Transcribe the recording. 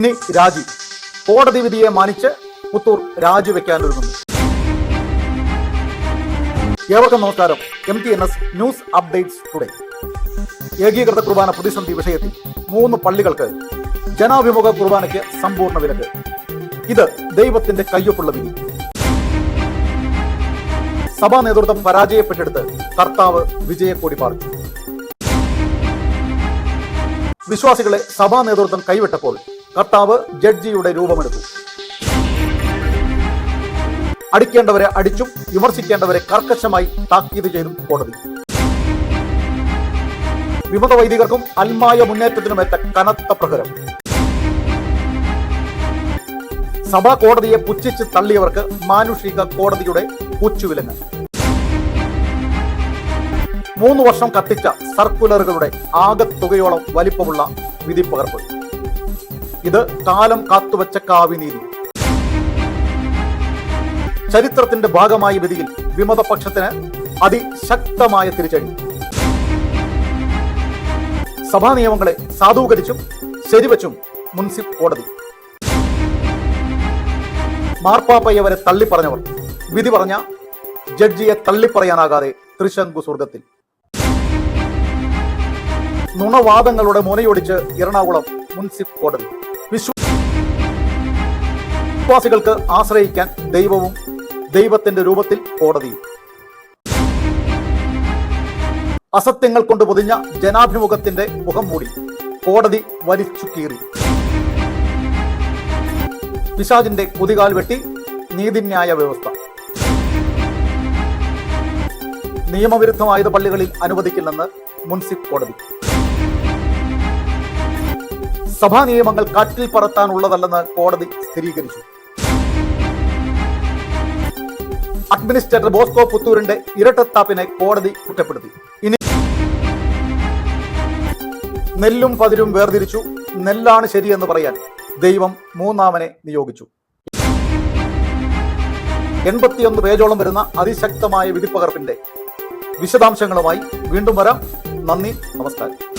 ഇനി രാജി. കോടതി വിധിയെ മാനിച്ച് പുത്തൂർ രാജിവെക്കാനൊരുങ്ങുന്നു ഏവർക്കും നമസ്കാരം. M T N S news updates today. ഏകീകൃത കുർബാന പ്രതിസന്ധി വിഷയത്തിൽ മൂന്ന് പള്ളികൾക്ക് ജനാഭിമുഖ കുർബാനയ്ക്ക് സമ്പൂർണ വിലക്ക്. ഇത് ദൈവത്തിന്റെ കയ്യൊപ്പുള്ള വിധി. സഭാ നേതൃത്വം പരാജയപ്പെട്ടെടുത്ത് കർത്താവ് വിജയക്കോടി പാർച്ചു വിശ്വാസികളെ സഭാ നേതൃത്വം കൈവിട്ടപ്പോൾ കർത്താവ് ജഡ്ജിയുടെ രൂപമെടുത്തു. അടിക്കേണ്ടവരെ അടിച്ചും വിമർശിക്കേണ്ടവരെ കർക്കശമായി താക്കീത് ചെയ്തും കോടതി. വിമത വൈദികർക്കും അൽമായ മുന്നേറ്റത്തിനുമേറ്റ കനത്ത പ്രഹരം. സഭാ കോടതിയെ പുച്ഛിച്ച് തള്ളിയവർക്ക് മാനുഷിക കോടതിയുടെ പുച്ചുവിലങ്ങ് മൂന്ന് വർഷം കത്തിച്ച സർക്കുലറുകളുടെ ആകത്തുകയോളം വലിപ്പമുള്ള വിധിപ്പകർപ്പ്. ഇത് കാലം കാത്തുവച്ച കാവിനീതി ചരിത്രത്തിന്റെ ഭാഗമായ വിധിയിൽ വിമതപക്ഷത്തിന് അതിശക്തമായ തിരിച്ചടി. സഭാ നിയമങ്ങളെ സാധൂകരിച്ചും ശരിവച്ചും മുൻസിഫ് കോടതി. മാർപ്പാപ്പയ്യവരെ തള്ളിപ്പറഞ്ഞവർ വിധി പറഞ്ഞ ജഡ്ജിയെ തള്ളിപ്പറയാനാകാതെ ത്രിശങ്കു സ്വർഗത്തിൽ. നുണവാദങ്ങളുടെ മുനയൊടിച്ച് എറണാകുളം മുൻസിഫ് കോടതി. വിശ്വാസികൾക്ക് ആശ്രയിക്കാൻ ദൈവവും ദൈവത്തിന്റെ രൂപത്തിൽ കോടതിയും. അസത്യങ്ങൾ കൊണ്ട് പൊതിഞ്ഞ ജനാഭിമുഖത്തിന്റെ മുഖം മൂടി കോടതി വലിച്ചു കീറി. പിശാജിന്റെ കുതികാൽ വെട്ടി നീതിന്യായ വ്യവസ്ഥ. നിയമവിരുദ്ധമായത് പള്ളികളിൽ അനുവദിക്കില്ലെന്ന് മുൻസിഫ് കോടതി. സഭാ നിയമങ്ങൾ കാറ്റിൽ പറത്താനുള്ളതല്ലെന്ന് കോടതി സ്ഥിരീകരിച്ചു. അഡ്മിനിസ്ട്രേറ്റർ ബോസ്കോ പുത്തൂരിന്റെ ഇരട്ടത്താപ്പിനെ കോടതി കുറ്റപ്പെടുത്തി. ഇനി നെല്ലും പതിരും വേർതിരിച്ചു. നെല്ലാണ് ശരിയെന്ന് പറയാൻ ദൈവം മൂന്നാമനെ നിയോഗിച്ചു. എൺപത്തിയൊന്ന് പേജോളം വരുന്ന അതിശക്തമായ വിധിപ്പകർപ്പിന്റെ വിശദാംശങ്ങളുമായി വീണ്ടും വരാം. നന്ദി നമസ്കാരം.